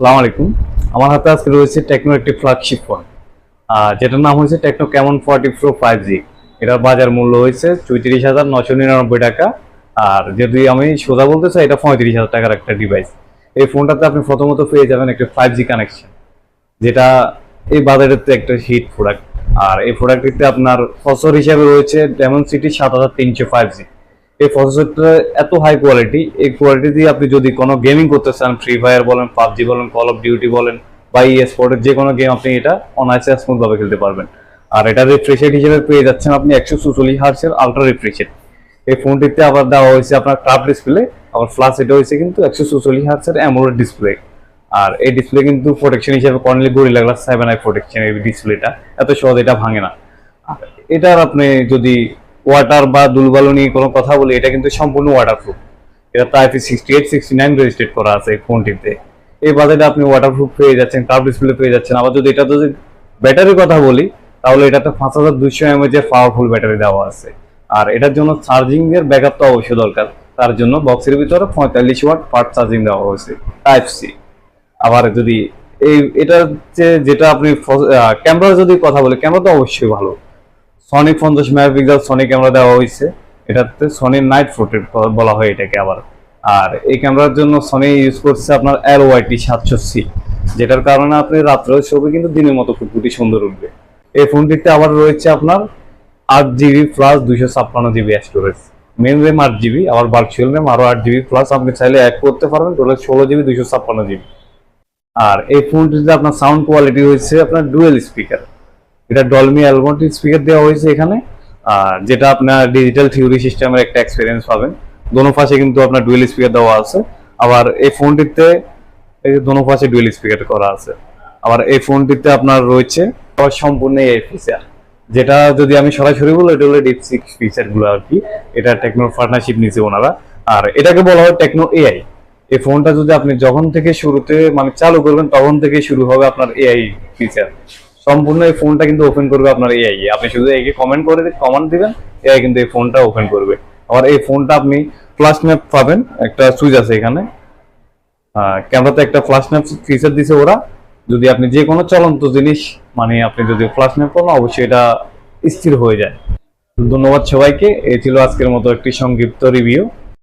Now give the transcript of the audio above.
আসসালামু আলাইকুম। আমার হাতে আজকে রয়েছে টেকনো একটি ফ্ল্যাগশিপ ফোন যেটার নাম হয়েছে Tecno Camon forty pro five G এটার বাজার মূল্য হয়েছে চৌত্রিশ হাজার নশো নিরানব্বই টাকা। আর যদি আমি সোজা বলতে চাই, এটা পঁয়ত্রিশ হাজার টাকার একটা ডিভাইস এই ফোনটাতে আপনি প্রথমত পেয়ে যাবেন একটা ফাইভ জি কানেকশন যেটা এই বাজারের তো একটা হিট প্রোডাক্ট আর এই প্রোডাক্টটিতে আপনার ফসর হিসাবে রয়েছে ডেমন সিটি সাত হাজার তিনশো ফাইভ জি এই প্রসেসরটা এত হাই কোয়ালিটি এই কোয়ালিটি দিয়ে আপনি যদি কোনো গেমিং করতে চান ফ্রি ফায়ার বলেন, পাবজি বলেন কল অফ ডিউটি বলেন, বা ই স্পোর্টের যে কোনো গেম আপনি এটা অনায়াসে স্মুথ ভাবে খেলতে পারবেন। আর এটা রিফ্রেশ রেট হিসেবে পেয়ে যাচ্ছেন আপনি একশো চুচল্লিশ হার্সের আলট্রা রিফ্রেশ রেট এই ফোনটিতে আবার দেওয়া হয়েছে আপনার ক্রাফ ডিসপ্লে আবার ফ্লাশ এটা হয়েছে কিন্তু একশো চুচল্লিশ হার্সের অ্যামোলেড ডিসপ্লে আর এই ডিসপ্লে কিন্তু প্রোটেকশন হিসেবে Corning gorilla glass seven i protection এই ডিসপ্লেটা এত সহজ এটা ভাঙে না। এটার আপনি যদি ওয়াটার বা দুলবালু নিয়ে কোনো কথা বলি, এটা কিন্তু সম্পূর্ণ ওয়াটারপ্রুফ এটা তো IP sixty eight, sixty nine resistant করা আছে ফোনটিতে এই বাজেটে আপনি ওয়াটারপ্রুফ পেয়ে যাচ্ছেন কার্ভ ডিসপ্লে পেয়ে যাচ্ছেন। আবার যদি এটা যদি ব্যাটারির কথা বলি, তাহলে এটাতে পাঁচ হাজার দুইশো এমএচ এর পাওয়ারফুল ব্যাটারি দেওয়া আছে। আর এটার জন্য চার্জিং এর ব্যাকআপ তো অবশ্যই দরকার। তার জন্য বক্সের ভিতরে পঁয়তাল্লিশ ওয়াট ফাস্ট চার্জিং দেওয়া হয়েছে টাইপ সি আবার যদি এই এটা যে, যেটা আপনি ক্যামেরা যদি কথা বলি ক্যামেরা তো অবশ্যই ভালো। সনি পঞ্চাশ মেগাপিক্সেল সনি ক্যামেরা দেওয়া হয়েছে। এটাতে সনির নাইট ফোর্টেড বলা হয় এটাকে আবার। আর এই ক্যামেরার জন্য সনি ইউজ করছে আপনার এল ওয়াইটি সাতশো সি যেটার কারণে আপনি রাত্রেও ছবি কিন্তু দিনের মতো ফুটফুটি সুন্দর উঠবে। এই ফোনটিতে আবার রয়েছে আপনার আট জিবি প্লাস দুইশো ছাপ্পান্ন জিবি স্টোরেজ মেন র্যাম আট জিবি আবার ভার্চুয়াল র্যাম আরও আট জিবি প্লাস আপনি চাইলে অ্যাড করতে পারবেন টোটাল ষোলো জিবি দুইশো ছাপ্পান্ন জিবি আর এই ফোনটিতে আপনার সাউন্ড কোয়ালিটি হয়েছে আপনার ডুয়েল স্পিকার এটা ডলমি অ্যালমোটিক স্পিকার দেওয়া হয়েছে এখানে, আর যেটা আপনার ডিজিটাল থিওরি সিস্টেমের একটা এক্সপিরিয়েন্স পাবেন। দোনো পাশে কিন্তু আপনার ডুয়েল স্পিকার দেওয়া আছে। আবার এই ফোনটিতে এই যে দোনো পাশে ডুয়েল স্পিকার করা আছে। আবার এই ফোনটিতে আপনার রয়েছে আবার সম্পূর্ণ এই ফিচার যেটা যদি আমি সরাসরি বলি, এটা হলো ডিপ সিক্স ফিচারগুলো আর কি। এটা টেকনোর পার্টনারশিপ নিয়েছে ওনারা। আর এটাকে বলা হয় টেকনো এআই এই ফোনটা যদি আপনি যখন থেকে শুরুতে মানে চালু করবেন, তখন থেকে শুরু হবে আপনার এআই ফিচার সম্পূর্ণ এই ফোনটা কিন্তু ওপেন করবে আপনার এআই আপনি শুধু একে কমেন্ট করে কমেন্ট দিবেন এআই কিন্তু এই ফোনটা ওপেন করবে। আবার এই ফোনটা আপনি ফ্লাশ ম্যাপ পাবেন, একটা সুইচ আছে এখানে। ক্যামেরাতে একটা ফ্লাশ ম্যাপ ফিচার দিছে ওরা। যদি আপনি যে কোনো চলন্ত জিনিস মানে আপনি যদি ফ্লাশ ম্যাপ করেন, অবশ্যই এটা স্থির হয়ে যায়। ধন্যবাদ সবাইকে। এই ছিল আজকের মতো একটি সংক্ষিপ্ত রিভিউ